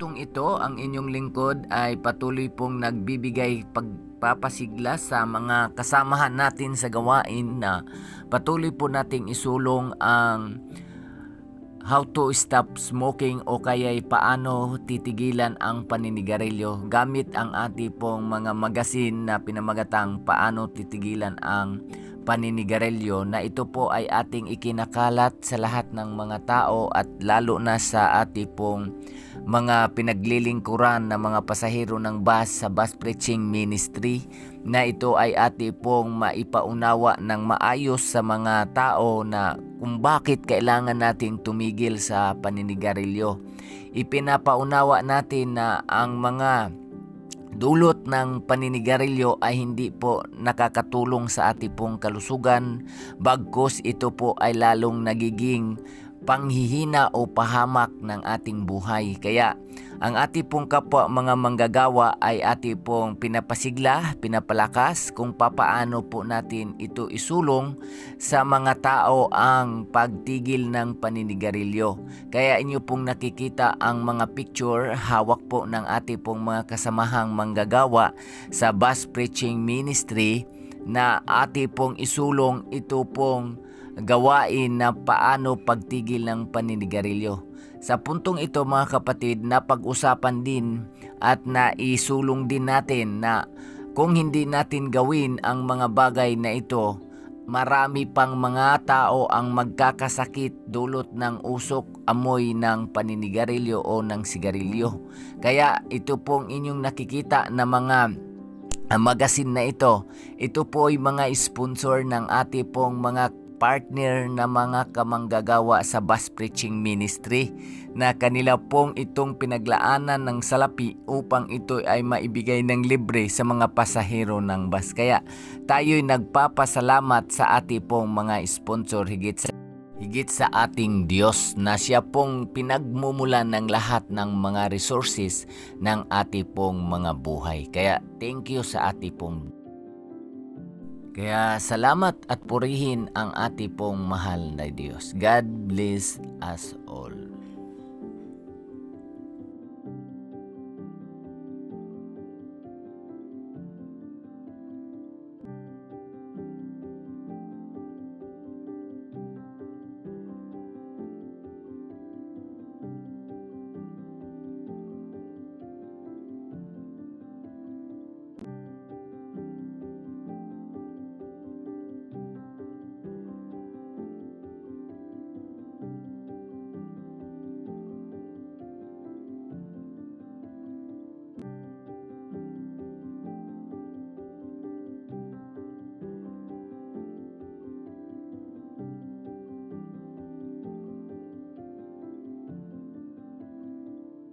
puntong ito, ang inyong lingkod ay patuloy pong nagbibigay pagpapasigla sa mga kasamahan natin sa gawain na patuloy po nating isulong ang how to stop smoking o kaya'y paano titigilan ang paninigarilyo gamit ang ating pong mga magasin na pinamagatang paano titigilan ang paninigarilyo na ito po ay ating ikinakalat sa lahat ng mga tao at lalo na sa ating pong mga pinaglilingkuran na mga pasahero ng bus sa bus preaching ministry na ito ay ati pong maipaunawa ng maayos sa mga tao na kung bakit kailangan nating tumigil sa paninigarilyo. Ipinapaunawa natin na ang mga dulot ng paninigarilyo ay hindi po nakakatulong sa ating pong kalusugan. Bagkos ito po ay lalong nagiging panghihina o pahamak ng ating buhay. Kaya ang ating pong kapwa mga manggagawa ay ating pong pinapasigla, pinapalakas kung papaano po natin ito isulong sa mga tao ang pagtigil ng paninigarilyo. Kaya inyo pong nakikita ang mga picture hawak po ng ating pong mga kasamahang manggagawa sa bus preaching ministry na ati pong isulong ito pong gawain na paano pagtigil ng paninigarilyo. Sa puntong ito mga kapatid, napag-usapan din at naisulong din natin na kung hindi natin gawin ang mga bagay na ito, marami pang mga tao ang magkakasakit dulot ng usok amoy ng paninigarilyo o ng sigarilyo. Kaya ito pong inyong nakikita na mga ang magasin na ito, ito po ay mga sponsor ng ati pong mga partner na mga kamanggagawa sa bus preaching ministry na kanila pong itong pinaglaanan ng salapi upang ito ay maibigay ng libre sa mga pasahero ng bus. Kaya tayo'y nagpapasalamat sa ati pong mga sponsor higit sa higit sa ating Diyos na siya pong pinagmumulan ng lahat ng mga resources ng ati pong mga buhay. Kaya thank you sa ati pong kaya salamat at purihin ang ati pong mahal na Diyos. God bless us all.